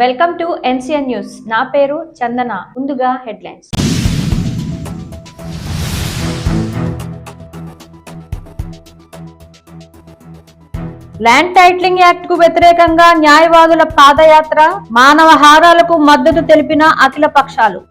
Welcome to NCN news. నా పేరు చందన. ముందుగా హెడ్లైన్స్. ల్యాండ్ టైటిలింగ్ యాక్ట్కు వ్యతిరేకంగా న్యాయవాదుల పాదయాత్ర మానవ హారాలకు మద్దతు తెలిపిన అఖిల పక్షాలు.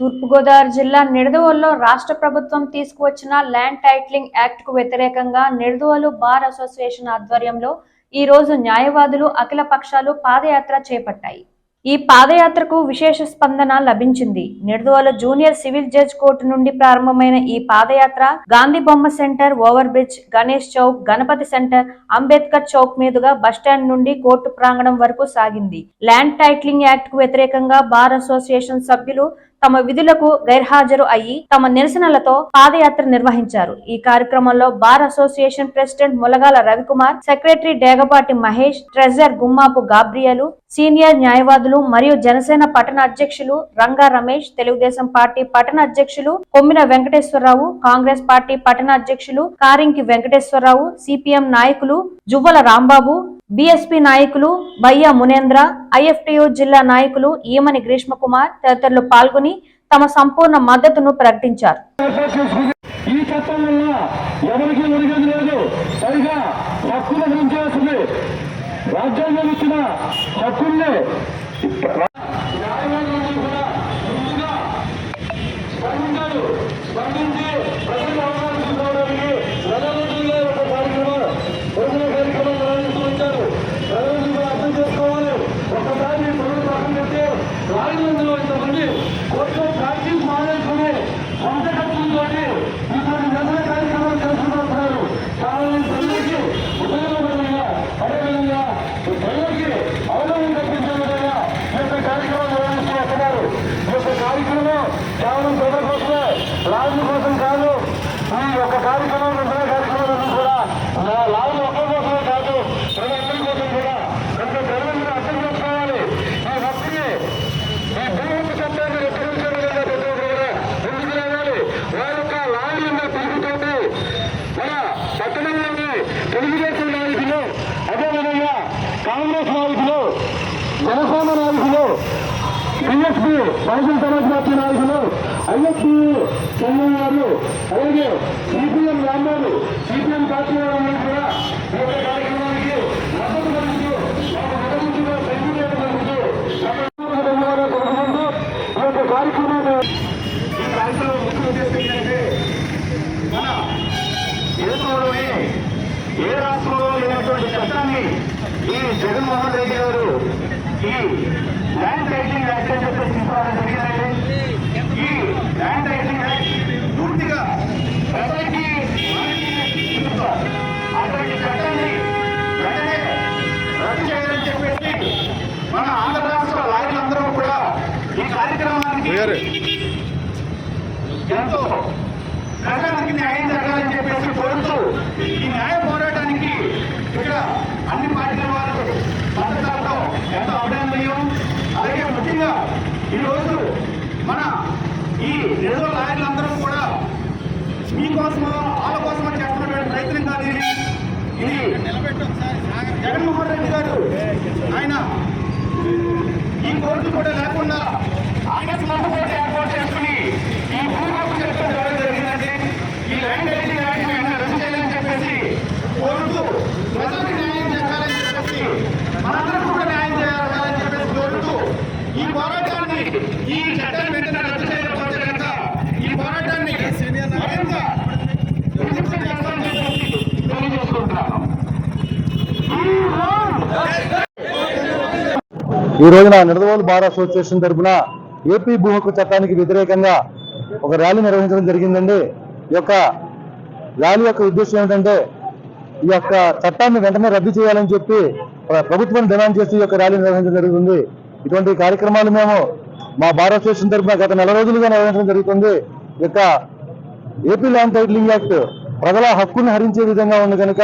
తూర్పుగోదావరి జిల్లా నిడదవోలులో రాష్ట్ర ప్రభుత్వం తీసుకువచ్చిన ల్యాండ్ టైటిలింగ్ యాక్ట్కు వ్యతిరేకంగా నిడదవోలు బార్ అసోసియేషన్ ఆధ్వర్యంలో ఈ రోజు న్యాయవాదులు అఖిల పక్షాలు పాదయాత్ర చేపట్టాయి. ఈ పాదయాత్రకు విశేష స్పందన లభించింది. Nidadavolu junior civil judge court నుండి ప్రారంభమైన ఈ పాదయాత్ర Gandhi Bomma centre over bridge Ganesh Chowk Ganapathi centre Ambedkar Chowk మీదుగా బస్టాండ్ నుండి కోర్టు ప్రాంగణం వరకు సాగింది. ల్యాండ్ టైటిలింగ్ యాక్ట్కు వ్యతిరేకంగా బార్ అసోసియేషన్ సభ్యులు తమ విధులకు గైర్హాజరు అయ్యి తమ నిరసనలతో పాదయాత్ర నిర్వహించారు. ఈ కార్యక్రమంలో bar association president Mulagala Ravikumar secretary Degapati Mahesh treasurer Gummapu Gabriel senior న్యాయవాదులు మరియు జనసేన పట్టణ అధ్యక్షులు రంగా రమేష్ తెలుగుదేశం పార్టీ పట్టణ అధ్యక్షులు కొమ్మిన వెంకటేశ్వరరావు కాంగ్రెస్ పార్టీ పట్టణ అధ్యక్షులు కారింకి వెంకటేశ్వరరావు సిపిఎం నాయకులు జువ్వల రాంబాబు బీఎస్పీ నాయకులు బయ్య మునేంద్ర ఐఎఫ్టియు జిల్లా నాయకులు ఈమని గ్రీష్మకుమార్ తదితరులు పాల్గొని తమ సంపూర్ణ మద్దతును ప్రకటించారు. ఈ చట్టం వల్ల ఎవరికి ఒరిగేది లేదు. పైగా హక్కుల గురించి వస్తుంది రాజ్యాంగం ఇచ్చిన హక్కుల్ని న్యాయవాదులందరూ కూడా ముందుగా స్పందించారు. స్పందించి ప్రజల అవగాహన తీసుకోవడానికి ప్రజలలో ఒక కార్యక్రమం ప్రజల కార్యక్రమం నిర్వహిస్తూ వచ్చారు ప్రజలను కూడా అర్థం చేసుకోవాలి ఒకసారి ప్రభుత్వం అర్థం చేస్తే రాజమండ్రిలో ఇంతమంది కోర్టులో ప్రాక్టీస్ మానేసుకుని సొంత ఖర్చులతోటి ఇటువంటి నిరసన కార్యక్రమాలు చేసుకుంటున్నారు కావాలని ప్రజలకి ఉపయోగపడేలా అదేవిధంగా ప్రజలకి అవగాహన కల్పించే విధంగా ఈ యొక్క కార్యక్రమం కేవలం ప్రజల కోసమే రాజు కోసం కాదు ఈ యొక్క కార్యక్రమం నిరసన కార్యక్రమాలన్నీ కూడా నా లాభం ఒక్కరి కోసమే కాదు ప్రజలందరి కోసం కూడా కనుక ప్రజలందరూ అర్థం చేసుకోవాలి ఈ హక్కుని ఈ భూమి చట్టాన్ని రక్షించే విధంగా ప్రతి ఒక్కరు కూడా ముందుకు రావాలి వారి యొక్క లాభంగా పెరుగుతుంది మన పట్టణంలోని తెలుగుదేశం నాయకులు అదేవిధంగా కాంగ్రెస్ నాయకులు జనసేన నాయకులు బిఎస్పీ బహుజన సమాజ్ పార్టీ నాయకులు ఐఎస్పీ చెన్నై గారు అలాగే సిపిఎం రాంబాబు సిపిఎం పార్టీ వారు కూడా ఈ యొక్క కార్యక్రమానికి మద్దతు యొక్క ఏ రాష్ట్రంలో లేనటువంటి చట్టాన్ని ఈ జగన్మోహన్ రెడ్డి గారు ఈ ల్యాండ్ టైటిలింగ్ చెప్పి జరిగిందండి ఈ ల్యాండ్ యాక్ట్ పూర్తిగా ప్రజలకి అటువంటి చట్టాన్ని వెంటనే రద్దు చేయాలని చెప్పేసి మన ఆంధ్ర రాష్ట్ర లాయర్లందరూ కూడా ఈ కార్యక్రమానికి ఎంతో ప్రజలకి న్యాయం జరగాలని చెప్పేసి కోరుతూ ఈ న్యాయ పోరాటానికి ఇక్కడ అన్ని పార్టీలు వారు మద్దతులతో ఎంతో అభినందనీయం అలాగే ముఖ్యంగా ఈరోజు మన ఈ నిజం లాయర్లందరం కూడా మీకోసమో వాళ్ళ కోసమో చేస్తున్నటువంటి ప్రయత్నం కానీ ఇది. ఇది జగన్మోహన్ రెడ్డి గారు ఆయన ఈ కోర్టు కూడా లేకుండా ఆయన సొంత కోర్టు ఏర్పాటు చేసుకుని ఈ భూమికి చట్టం ద్వారా జరిగిందండి ఈ ల్యాండ్ టైటిలింగ్ యాక్ట్ వెంటనే రద్దు చేయాలని చెప్పేసి కోరుతూ ప్రజలకు న్యాయం జరగాలని చెప్పేసి మనందరికీ కూడా న్యాయం జరగాలని చెప్పేసి కోరుతూ ఈ పోరాటాన్ని ఈ చట్టాన్ని వెంటనే రద్దు చేయకపోతే కనుక ఈ పోరాటాన్ని మరింత ఉధృతం చేస్తామని చెప్పేసి తెలియజేసుకుంటున్నాను ఈ రోజు ఈ రోజున నిడదవోలు బార్ అసోసియేషన్ తరఫున ఏపీ భూ హక్కు చట్టానికి వ్యతిరేకంగా ఒక ర్యాలీ నిర్వహించడం జరిగిందండి. ఈ యొక్క ర్యాలీ యొక్క ఉద్దేశం ఏమిటంటే ఈ యొక్క చట్టాన్ని వెంటనే రద్దు చేయాలని చెప్పి ప్రభుత్వం డిమాండ్ చేసి ఈ యొక్క ర్యాలీ నిర్వహించడం జరుగుతుంది. ఇటువంటి కార్యక్రమాలు మేము మా బార్ అసోసియేషన్ తరఫున గత నెల రోజులుగా నిర్వహించడం జరుగుతుంది. ఈ యొక్క ఏపీ ల్యాండ్ టైటిలింగ్ యాక్ట్ ప్రజల హక్కును హరించే విధంగా ఉంది కనుక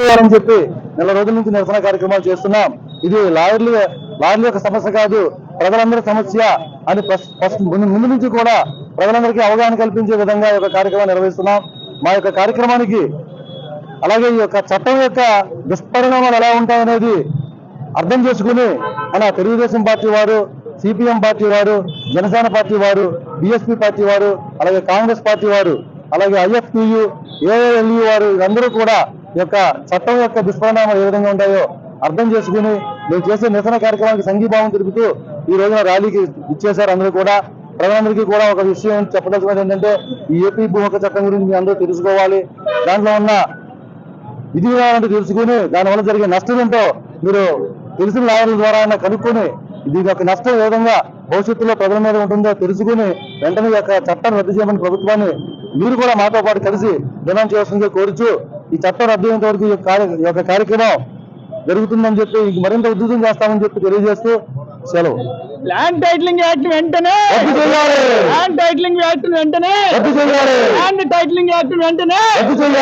చేయాలని చెప్పి నెల రోజుల నుంచి నిరసన కార్యక్రమాలు చేస్తున్నాం. ఇది లాయర్లు వారి యొక్క సమస్య కాదు ప్రజలందరి సమస్య అని ఫస్ట్ ముందు నుంచి కూడా ప్రజలందరికీ అవగాహన కల్పించే విధంగా ఈ యొక్క కార్యక్రమాన్ని నిర్వహిస్తున్నాం. మా యొక్క కార్యక్రమానికి అలాగే ఈ యొక్క చట్టం యొక్క దుష్పరిణామాలు ఎలా ఉంటాయనేది అర్థం చేసుకుని మన తెలుగుదేశం పార్టీ వారు సిపిఎం పార్టీ వారు జనసేన పార్టీ వారు బిఎస్పీ పార్టీ వారు అలాగే కాంగ్రెస్ పార్టీ వారు అలాగే ఐఎఫ్టియు ఏఐఎల్యు వారు అందరూ కూడా ఈ యొక్క చట్టం యొక్క దుష్పరిణామాలు ఏ విధంగా ఉంటాయో అర్థం చేసుకుని మేము చేసే నిరసన కార్యక్రమానికి సంఘీభావం తెలుపుతూ ఈ రోజున ర్యాలీకి ఇచ్చేశారు అందరూ కూడా. ప్రజలందరికీ కూడా ఒక విషయం చెప్పదలుచుకున్నది ఏంటంటే ఈ ఏపీ భూ హక్కు చట్టం గురించి మీ అందరూ తెలుసుకోవాలి. దాంట్లో ఉన్న విధి విధానాలు తెలుసుకుని దానివల్ల జరిగే నష్టం ఏంటో మీరు తెలిసిన లాయర్ల ద్వారా కనుక్కొని దీని యొక్క నష్టం ఏ విధంగా భవిష్యత్తులో ప్రజల మీద ఉంటుందో తెలుసుకుని వెంటనే ఈ యొక్క చట్టం రద్దు చేయమని ప్రభుత్వాన్ని మీరు కూడా మాతో పాటు కలిసి డిమాండ్ చేస్తుందో కోరుచు ఈ చట్టం రద్దు అయ్యేంత వరకు ఈ ఈ యొక్క కార్యక్రమం జరుగుతుందని చెప్పి మరింత ఉధృతం చేస్తామని చెప్పి తెలియజేస్తూ సెలవు. ల్యాండ్ టైటిలింగ్ యాక్ట్ వెంటనే. ల్యాండ్ టైటిలింగ్ యాక్ట్ వెంటనే. ల్యాండ్ టైటిలింగ్ యాక్ట్ వెంటనే.